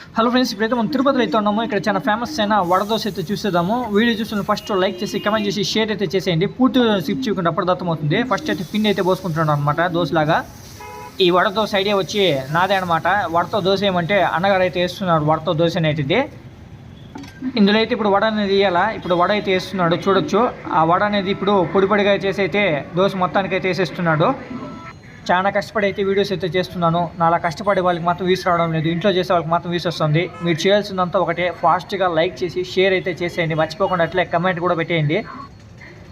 Hello friends ఇప్పుడైతే మనం తిరుపతిలో అయితే ఉన్నాము. ఇక్కడ చాలా ఫేమస్ అయిన వడదోశ అయితే చూసేద్దాము. వీడియో చూసిన ఫస్ట్ లైక్ చేసి కమెంట్ చేసి షేర్ అయితే చేసేయండి. పూర్తి స్కిప్ చేయకుండా అప్పుడు అవుతుంది ఫస్ట్ అయితే పిండి అయితే పోసుకుంటున్నాను అనమాట దోశలాగా. ఈ వడదోశ ఐడియా వచ్చి నాదే అనమాట వడతో దోశ ఏమంటే అన్నగారు అయితే వేస్తున్నాడు వడతో దోశ అనేది. ఇందులో అయితే ఇప్పుడు వడ అనేది వేయాలా? ఇప్పుడు వడ అయితే వేస్తున్నాడు చూడొచ్చు. ఆ వడ అనేది ఇప్పుడు పొడి పొడిగా చేసి అయితే దోశ మొత్తానికి అయితే వేసేస్తున్నాడు. చాలా కష్టపడి అయితే వీడియోస్ అయితే చేస్తున్నాను. నాలా కష్టపడే వాళ్ళకి మాత్రం వీస్ రావడం లేదు. ఇంట్లో చేసే వాళ్ళకి మాత్రం వీస్ వస్తుంది. మీరు చేయాల్సిందంతా ఒకటే ఫాస్ట్గా లైక్ చేసి షేర్ అయితే చేసేయండి. మర్చిపోకుండా అట్లే కమెంట్ కూడా పెట్టేయండి.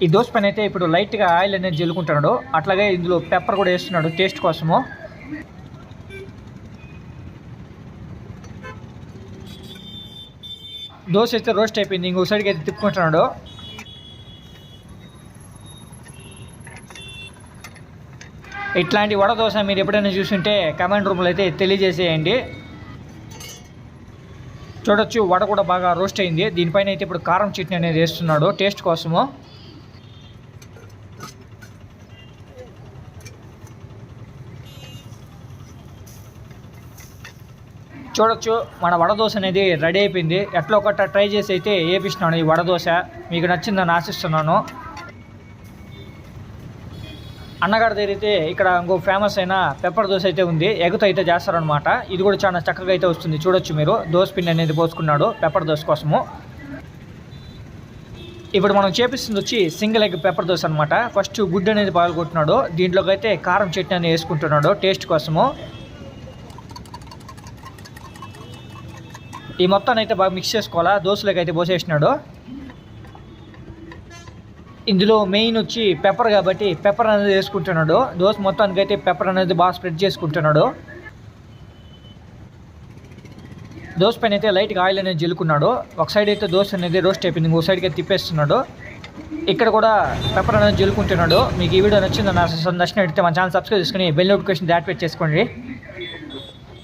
ఈ దోశ పని అయితే ఇప్పుడు లైట్గా ఆయిల్ అనేది జల్లుకుంటున్నాడు. అట్లాగే ఇందులో పెప్పర్ కూడా వేస్తున్నాడు టేస్ట్ కోసము. దోశ అయితే రోస్ట్ అయిపోయింది. ఇంకో సైడ్కి అయితే తిప్పుకుంటున్నాడు. ఇట్లాంటి వడ దోశ మీరు ఎప్పుడైనా చూస్తుంటే కమెంట్ రూమ్లో అయితే తెలియజేసేయండి. చూడొచ్చు వడ కూడా బాగా రోస్ట్ అయింది. దీనిపైన అయితే ఇప్పుడు కారం చట్నీ అనేది వేస్తున్నాడు టేస్ట్ కోసము. చూడొచ్చు మన వడదోశ అనేది రెడీ అయిపోయింది. ఎట్లా ఒకట ట్రై చేసి అయితే వేపిస్తున్నాను ఈ వడదోశ మీకు నచ్చిందని ఆశిస్తున్నాను. అన్నగారి దగ్గర అయితే ఇక్కడ ఇంకో ఫేమస్ అయిన పెప్పర్ దోశ అయితే ఉంది. ఎగుతో అయితే చేస్తారనమాట ఇది కూడా చాలా చక్కగా అయితే వస్తుంది. చూడొచ్చు మీరు. దోశ పిండి అనేది పోసుకున్నాడు పెప్పర్ దోశ కోసము. ఇప్పుడు మనం చేపిస్తుంది వచ్చి సింగిల్ ఎగ్ పెప్పర్ దోశ అనమాట ఫస్ట్ గుడ్డు అనేది పాల్గొంటున్నాడు దీంట్లోకి అయితే కారం చట్నీ అనేది వేసుకుంటున్నాడు టేస్ట్ కోసము. ఈ మొత్తాన్ని అయితే బాగా మిక్స్ చేసుకోవాలా? దోశలోకి అయితే పోసేసినాడు. ఇందులో మెయిన్ వచ్చి పెప్పర్ కాబట్టి పెప్పర్ అనేది వేసుకుంటున్నాడు. దోశ మొత్తానికి అయితే పెప్పర్ అనేది బాగా స్ప్రెడ్ చేసుకుంటున్నాడు. దోశ పైన అయితే లైట్గా ఆయిల్ అనేది జల్లుకున్నాడు. ఒక సైడ్ అయితే దోశ అనేది రోస్ట్ అయిపోయింది. ఇంకో సైడ్కి అయితే తిప్పేస్తున్నాడు. ఇక్కడ కూడా పెప్పర్ అనేది జల్లుకుంటున్నాడు. మీకు ఈ వీడియో నచ్చిందని నచ్చినట్టయితే మన ఛానల్ సబ్స్క్రైబ్ చేసుకుని బెల్ నోటిఫికేషన్ యాక్టివేట్ చేసుకోండి.